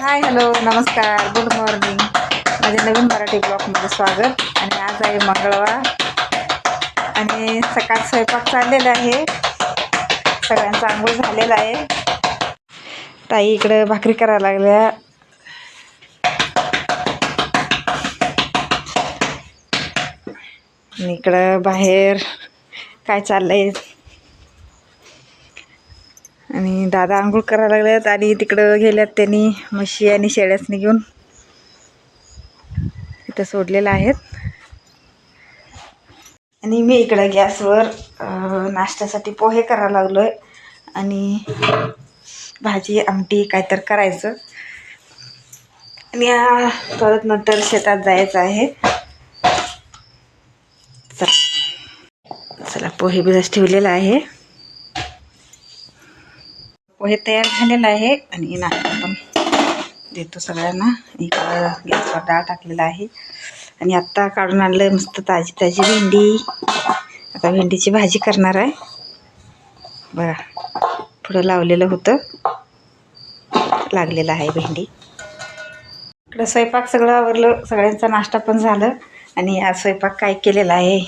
हाय hello नमस्कार good morning माझ्या नवीन मराठी ब्लॉगमध्ये स्वागत. आणि आज आहे मंगळवार. आणि सकाळ स्वयंपाक चाललेला आहे. सगळ्यांचा आंघोळ झालेला आहे. ताई इकडं भाकरी करायला लागल्या. आणि इकडं बाहेर काय चाललं आहे आणि दादा आंघोळ करायला लागल्यात आणि तिकडं गेल्यात त्यांनी म्हशी आणि शेळ्यासनी घेऊन. इथं सोडलेलं आहेत. आणि मी इकडं गॅसवर नाश्त्यासाठी पोहे करायला लागलो आहे आणि भाजी आमटी काय तर करायचं. आणि परत नंतर शेतात जायचं आहे. चला. चला पोहे बिरस ठेवलेला आहे. पोहे तयार झालेला आहे आणि नाश्ता पण देतो सगळ्यांना. इकडं गॅसवर डाळ टाकलेला आहे. आणि आत्ता काढून आणलं मस्त ताजी ताजी भेंडी. आता भेंडीची भाजी करणार आहे. बघा पुढं लावलेलं होतं. लागलेलं आहे भेंडी. इकडं स्वयंपाक सगळं आवरलं. सगळ्यांचा नाश्ता पण झालं. आणि आज स्वयंपाक काय केलेला आहे?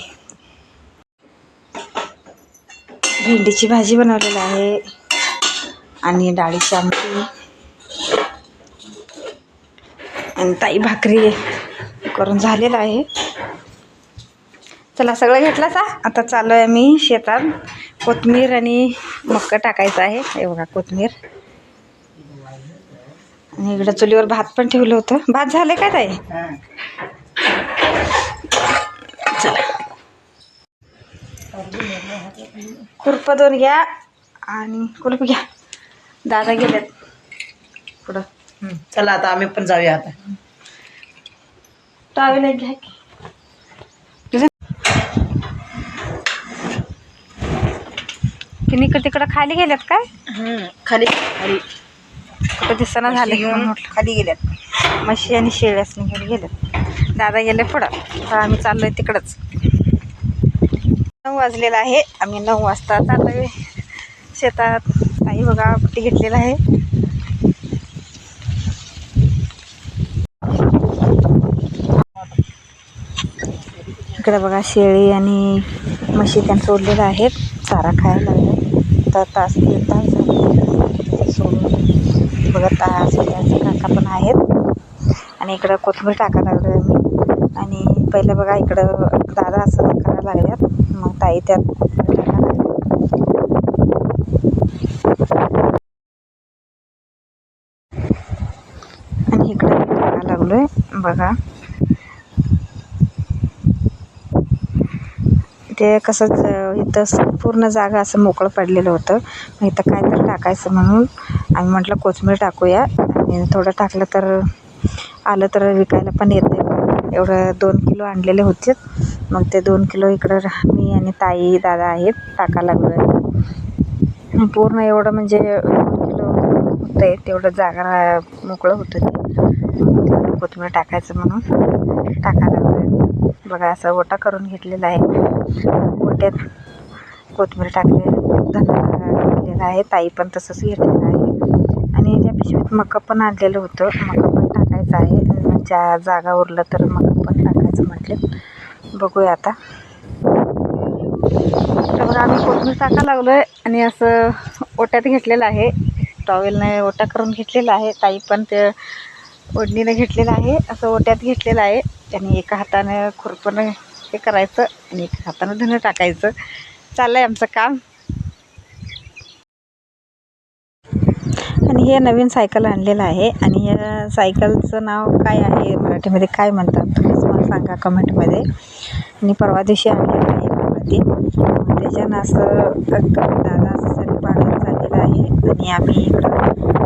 भेंडीची भाजी बनवलेली आहे. आणि डाळीची आमटी. आणि ताई भाकरी करून झालेलं आहे. चला सगळं घेतलं सा? आता चालू आहे मी शेतात. कोथमीर आणि मक्का टाकायचं आहे. हे बघा कोथमीर. आणि इकडं चुलीवर भात पण ठेवलं होतं. भात झाले काय ताई? चला. खुरप दोन घ्या आणि कुलप घ्या. दादा गेलेत. पुढं. हं, चला आता आम्ही पण जाऊया आता. टावेल एक घ्या की. तुझं तिने इकडं तिकडं खाली गेल्यात काय? हं, खाली. खाली. कुठं दिसना झाले घेऊन खाली गेल्यात म्हशी आणि शेळ्यासनी घेऊन गेलेत. दादा गेले पुढं. आता आम्ही चाललोय तिकडंच. नऊ वाजलेला आहे. आम्ही नऊ वाजता चाललोय. शेतात नाही बघा पट्टी घेतलेला आहे. इकडे बघा शेळी आणि म्हशी त्यांना सोडलेल्या आहेत. चारा खायला तर तास दीड तास सोडून बघा तास काका पण आहेत. आणि इकडं कोथिंबीर टाकायला लागलो मी आणि पहिलं बघा इकडं दादा असं करायला लागल्यात. मग ताई त्यात टाकायला लागल्या. आणि इकडं मी आहे बघा. ते कसंच इथं पूर्ण जागा असं मोकळं पडलेलं होतं. मग इथं काय तर टाकायचं म्हणून आम्ही म्हटलं कोथिंबीर टाकूया. आणि थोडं टाकलं तर आलं तर विकायला पण येते. एवढं दोन किलो आणलेले होते. मग ते दोन किलो इकडं मी आणि ताई दादा आहेत टाकायला लागलो आहे पूर्ण एवढं म्हणजे दोन किलो होतं आहे तेवढं जागा मोकळं होतं ते. कोथिंबीर टाकायचं म्हणून. टाकायला लागलं आहे बघा असं ओटा करून घेतलेला आहे. ओट्यात कोथिंबीर टाकले घेतलेला आहे. ताई पण तसंच घेतलेलं आहे. आणि त्या पिशवीत मका पण आणलेलं होतं. मका पण टाकायचं आहे. ज्या जागा उरलं तर मका पण टाकायचं म्हटलं. बघूया आता. तर आम्ही कोथिंबीर टाकायला लागलो आहे आणि असं ओट्यात घेतलेलं आहे. टॉवेलने ओटा करून घेतलेला आहे. ताई पण ते ओढणीनं घेतलेलं आहे. असं ओट्यात घेतलेलं आहे. आणि एका हातानं खुरपणं हे करायचं आणि एका हातानं धनं टाकायचं. चाललं आहे आमचं काम. आणि हे नवीन सायकल आणलेलं आहे. आणि या सायकलचं नाव काय आहे? मराठीमध्ये काय म्हणतात? तुम्हीच मला सांगा कमेंटमध्ये. आणि परवा दिवशी आणलेलं आहे ती त्याच्यानं असं दादा असं सरी पाडत चाललेलं आहे. आणि आम्ही इकडं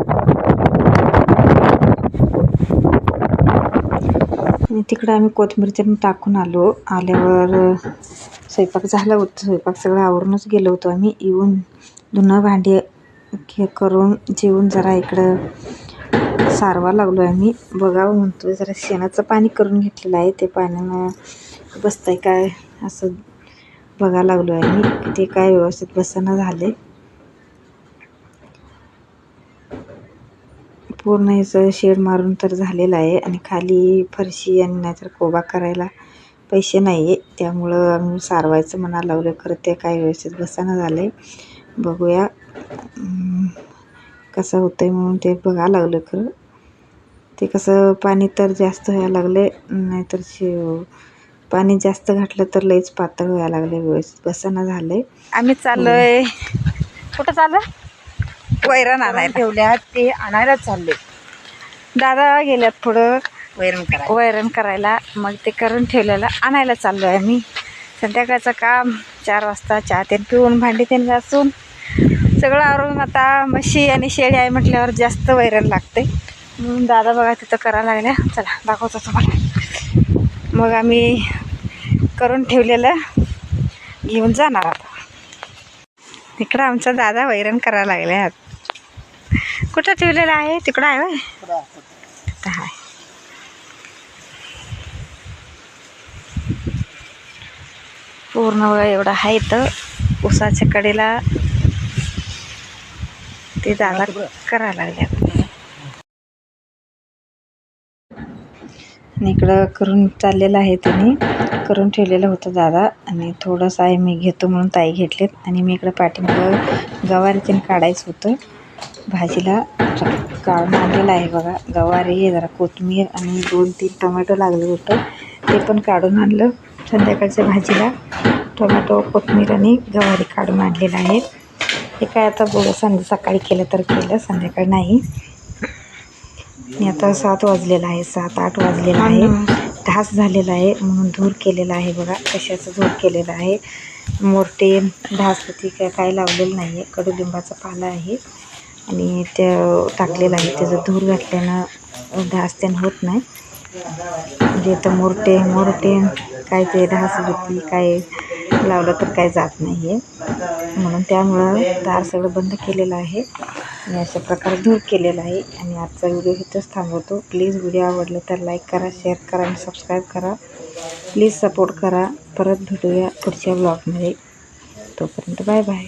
आणि तिकडं आम्ही कोथिंबीर त्यांनी टाकून आलो. आल्यावर स्वयंपाक झाला होतं. स्वयंपाक सगळं आवरूनच गेलो होतो आम्ही. येऊन धुणं भांडी हे करून जेवून जरा इकडं सारवा लागलो आहे आम्ही. बघावं म्हणतो जरा शेणाचं पाणी करून घेतलेलं आहे. ते पाण्यानं बसतंय काय असं बघायला लागलो आहे मी ते काय व्यवस्थित बसणं झाले पूर्ण ह्याचं शेड मारून तर झालेलं आहे आणि खाली फरशी आणि नाहीतर कोबा करायला पैसे नाही आहे त्यामुळं आम्ही सारवायचं म्हणा लावलं खरं ते काय व्यवस्थित बसानं झालं आहे बघूया कसं होतं आहे म्हणून ते बघा लागलं खरं. ते कसं पाणी तर जास्त व्हायला लागले नाहीतर शे पाणी जास्त घातलं तर लईच पातळ व्हायला लागले व्यवस्थित बसानं झालं आहे आम्ही चाललोय. कुठं चाललं? वैरण आणायला. ठेवल्यात ते आणायला चालले. दादा गेल्यात पुढं. वैरण करा वैरण करायला. मग ते करून ठेवलेलं आणायला चाललो आहे आम्ही. संध्याकाळचं काम चार वाजता चहा तेन पिऊन भांडी तेन घासून. सगळं आवरून आता म्हशी आणि शेळी आहे म्हटल्यावर जास्त वैरण लागते म्हणून दादा बघा तिथं करायला लागल्या. चला दाखवतो तुम्हाला. मग आम्ही करून ठेवलेलं घेऊन जाणार आता. इकडं आमचा दादा वैरण करायला लागल्यात. कुठं ठेवलेलं आहे? तिकडं आहे होय? तिथं पूर्ण बघा एवढं आहे तर उसाच्या कडेला ते जागा करायला लागल्या. आणि इकडं करून चाललेलं आहे त्यांनी करून ठेवलेलं होतं दादा आणि थोडंसं आहे मी घेतो म्हणून ताई घेतलेत. आणि मी इकडं पाठीमागं गवारी काढायचं होतं. भाजीला काढून आणलेलं आहे बघा. गवारी जरा कोथिंबीर आणि दोन तीन टोमॅटो लागलं होतं. ते पण काढून आणलं. संध्याकाळच्या भाजीला टोमॅटो कोथिंबीर आणि गवारी काढून आणलेलं आहे. हे काय आता बघू संध्या सकाळी केलं तर केलं संध्याकाळी नाही. आणि आता सात वाजलेला आहे सात आठ वाजलेला आहे. ढास झालेला आहे म्हणून धूर केलेला आहे बघा. कशाचं धूर केलेलं आहे? मोरटे ढासपती काय काय लावलेलं नाही आहे कडुलिंबाचा पाला आहे. आणि त्या टाकलेलं आहे. त्याचं धूर घातल्यानं डास त्यानं होत नाही. म्हणजे तर मोरटे मोरटे काय ते डास होती काय लावलं तर काय जात नाही आहे म्हणून त्यामुळं दार सगळं बंद केलेलं आहे. आणि अशा प्रकारे धूर केलेला आहे. आणि आजचा व्हिडिओ इथंच थांबवतो. प्लीज व्हिडिओ आवडला तर लाईक करा शेअर करा आणि सबस्क्राईब करा. प्लीज सपोर्ट करा. परत भेटूया पुढच्या ब्लॉगमध्ये. तोपर्यंत बाय बाय.